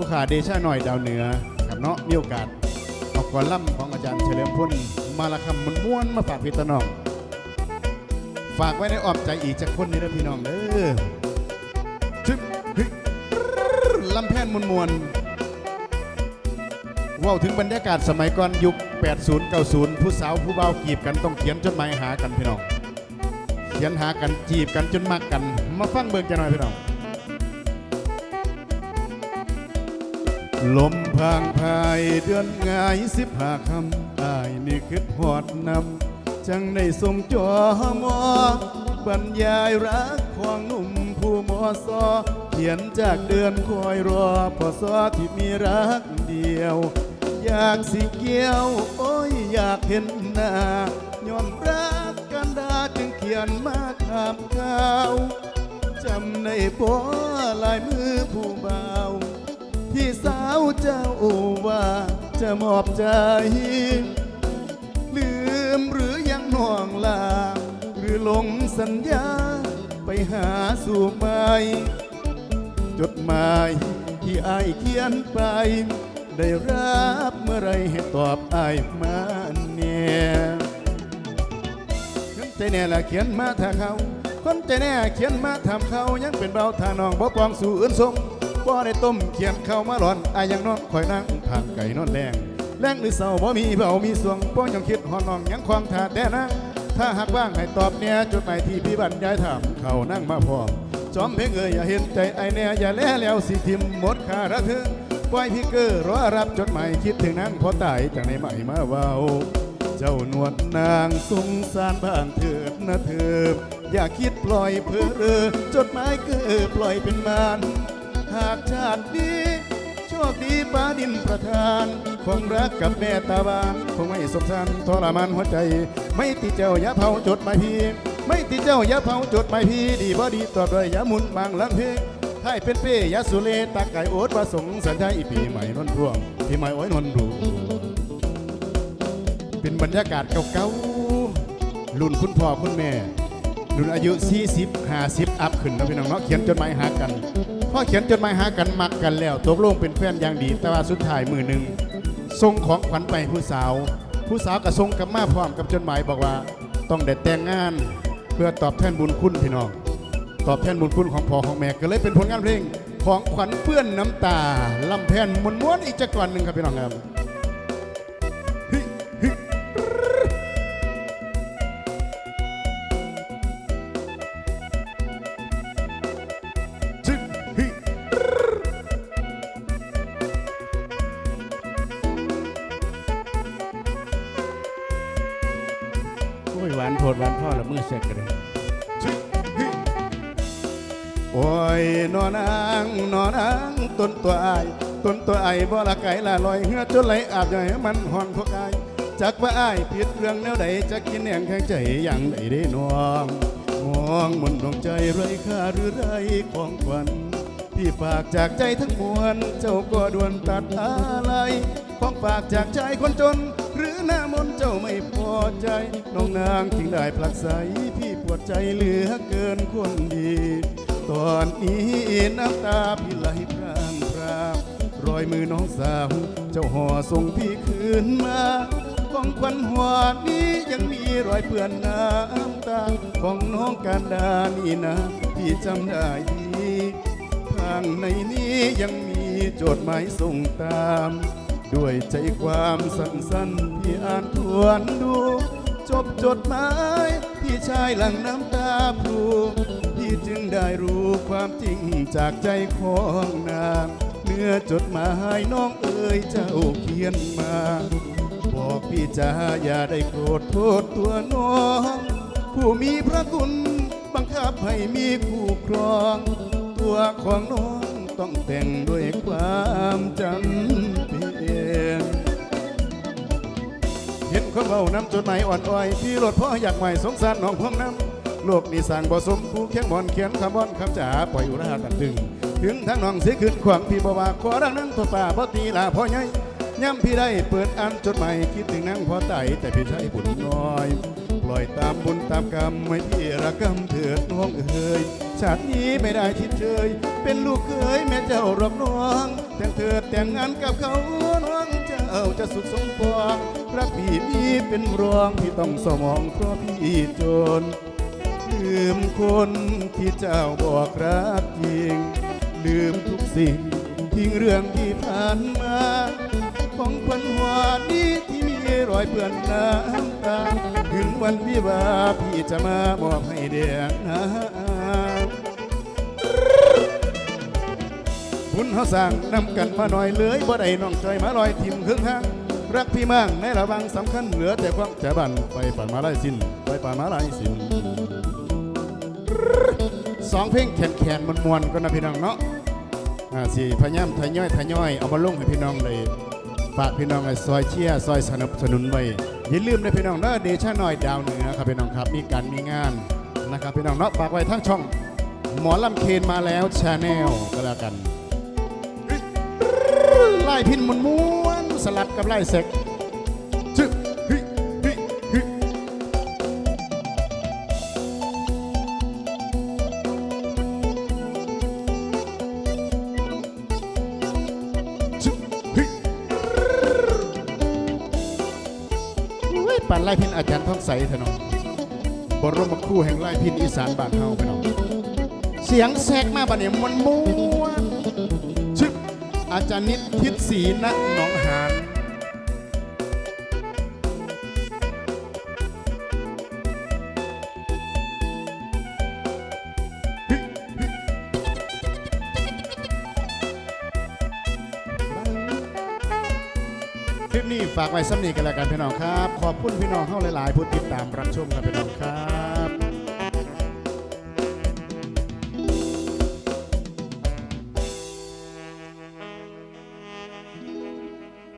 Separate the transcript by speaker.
Speaker 1: ผู้ขาเดชาหน่อยดาวเหนือครับเนาะมีโอกาสเอากอล่ำของอาจารย์เฉลิมพลมาละคำมันม้วนมาฝากพี่ตน้อง ฝากไว้ในอ้อมใจอีกจากคนนี้นะพี่น้องเด้อชึบฮึลำแพนมวนมวนว่าถึงบรรยากาศสมัยก่อนยุค 80 90 ผู้สาวผู้เบากีบกันต้องเขียนจดหมายหากันพี่น้อง เขียนหากันจีบกันจนมักกัน มาฟังเบิ่งจะหน่อยพี่น้อง ลมพางพายเดือนงายสิบหาคำอายนี่คือหอดนำจังได้ส่งจอมอบรรยายรักของหนุ่มผู้มอซอเขียนจากเดือนคอยรอพอซอที่มีรักเดียว อยากสิเกี่ยว โอ้ยอยากเห็นหน้าย้อนรักกันดาจึงเขียนมาขามข่าวจำในบ่ลายมือผู้เบา ที่สาวเจ้าว่าจะมอบใจ ลืมหรือยังห่วงลา หรือหลงสัญญาไปหาสู่ใหม่จดหมายที่อายเขียนไป ได้รับเมื่อไรให้ตอบอายมาเนี่ยคนใจแน่ละเขียนมาถ้าเขา คนใจแน่เขียนมาทำเขายังเป็นเบาทาน้องบ่ปองสู่อื่นทรง บ่ได้ต้มเขียนเข้ามาหลอนอายังนอนคอยนั่งทางไก่นอนแรงแรงหรือเศร้าบ่มีเบามีสวงบ่ยังคิดหอนน้องยังควางถาแต่นั่งถ้าหากว่างให้ตอบเนี่ยจดหมายที่พี่บรรยายถามเขานั่งมาพร้อมจอมเพลงเอ่ยอย่าเห็นใจไอแน่อย่าแลแล้วสิทิมหมดคาระทึงปล่อยพี่เกอร์รอรับจดหมายคิดถึงนั่งพอตายจากในใหม่มาเว้าเจ้านวดนางสงสารบ้างเถิดนะเธออย่าคิดปล่อยเพ้อเรอจดหมายเกิดปล่อยเป็นมารหากชาตินี้โชคดีฟ้าดินประทานคงรักกับแม่ตาบานคงไม่สมสารทรมานหัวใจ ไม่ติดเจ้าอย่าเผาจดหมายพี่ ไม่ติดเจ้าอย่าเผาจดหมายพี่ ดีบ่ดีตอบเลยอย่าหมุนบางลังเพลงให้เป็นเป้ยาสุเลตาไก่โอ๊ตประสงค์สัญญาอีปีใหม่นนร่วงพี่ใหม่โอ้ยนนรูเป็นบรรยากาศเก่าๆรุ่นคุณพ่อคุณแม่รุ่นอายุ 40 50 อัพขึ้นนะพี่น้องเนาะเขียนจดหมายหากัน พ่อเขียนจดหมายหากันมักกันแล้วตกลงเป็นแฟนอย่างดี แต่ว่าสุดท้ายมือหนึ่งส่งของขวัญไปผู้สาว ผู้สาวก็ส่งกับมาพร้อมกับจดหมายบอกว่า ต้องได้แต่งงาน เพื่อตอบแทนบุญคุณพี่น้องตอบแทนบุญคุณของพ่อของแม่ก็เลยเป็นผลงานเพลง ของขวัญเพื่อนน้ำตาลำแพนมวนม้วนๆอีกจักก่อนหนึ่งครับพี่น้องครับ ยหวานโพดหวานพ่อละมือเสกกันเลยโอ้ยนอนางนอนางต้นตัวอายต้นตัวไอ้บ่ละไก่ละลอยเหือจนไหลอาบอย่าให้มันหอนพวกอายจักว่าอายผิดเรื่องแนวใดจะกินแหงแข็งใจอย่างใดได้น้องมองมนดวงใจไรค่าหรือไรของขวัญที่ฝากจากใจทั้งมวลเจ้าก็ด่วนตัดอะไรของฝากจากใจคนจน หรือหน้ามนเจ้าไม่พอใจ น้องนางจึงได้ผลักใสพี่ปวดใจเหลือเกินคนดี ตอนนี้น้ำตาพี่ไหลพรางพรางรอยมือน้องสาวเจ้าห่อส่งพี่คืนมาของขวัญหัวนี้ยังมีรอยเปื้อนน้ำตาของน้องการดานี่นะพี่จำได้ดีข้างในนี้ยังมีโจทย์หมายส่งตาม ด้วยใจความสั้นๆพี่อ่านทวนดู จบจดหมายพี่ชายหลังน้ำตาพูพี่จึงได้รู้ความจริงจากใจของนางเนื้อจดหมายน้องเอ๋ยเจ้าเขียนมา บอกพี่จ๋าอย่าได้โกรธโทษตัวน้อง ผู้มีพระคุณบังคับให้มีคู่ครอง ตัวของน้องต้องแต่งด้วยความจำ คนเบาน้ำจดหมายอ่อนอ้อยพี่รถพ่ออยากใหม่สงสารน้องพวงน้ำโลกนี้สร้างบ่สมผู้เขียนบอนเขียนคำบอนคำจ๋าปล่อยอุราตันดึง ถึงทางน้องเสียขึ้นขวางพี่บ่ว่าขอรังนั่งตัวป่าบ่อตีลาพ่อใหญ่ย่ำพี่ได้เปิดอ่านจดหมายคิดถึงนางพ่อไตแต่พี่ใช้บุญน้อย ปล่อยตามบุญตามกรรมไม่พี่ระกำเถิดน้องเอ๋ยชาตินี้ไม่ได้ทิดเชยเป็นลูกเคยแม่เจ้ารับน้องแต่งเถิดแต่งงานกับเขาน้อง เจ้าจะสุขสมปองรักพี่มีเป็นรองพี่ต้องสมองเพราะพี่จน ลืมคนที่เจ้าบอกรักจริง ลืมทุกสิ่งทิ้งเรื่องที่ผ่านมา ของควันหัวนี้ที่มีรอยเปื้อนน้ำตา ถึงวันวิวาพี่จะมามอบให้เดียงน้ำ บุญเขาสั่งนำกันมาหน่อยเลยบ่ได้น้องจอยมาลอยทิมครึ่งทางรักพี่มั่งในระวังสำคัญเหลือแต่ความจะบันไปป่านมาลายสิ้นไปป่านมาลายสิ้นสองเพลงแขนแขนมวนก็นะพี่น้องเนาะอ่าสิพยายามทยอยทยอยเอามาลงให้พี่น้องเลยฝากพี่น้องไอ้ซอยเชียซอยสนับสนุนไว้อย่าลืมนะพี่น้องเนาะเดชะหน้อยดาวเหนือครับพี่น้องครับมีการมีงานนะครับพี่น้องเนาะฝากไว้ทั้งช่อง หมอลำเคนมาแล้วชาแนลก็แล้วกัน ไล่พินมวนม้วนๆสลับกับไล่เซ็กชึฮิฮิฮิชุเฮ้ยอุ้ยปั่นไล่พินอาจารย์ท่องใสเถอะน้องบรมครู่แห่งไล่พินอีสานบ้านเฮาไปน้องเสียงแทรกมาบัดนี้มันม้วนชึบ อาจารย์นิดทิศศรีณหนองหานคลิปนี้ฝากไว้สำนีกันแล้วกันพี่น้องครับ ขอบคุณพี่น้องเข้าหลาย ๆ ผู้ติดตามรับชมครับพี่น้องครับ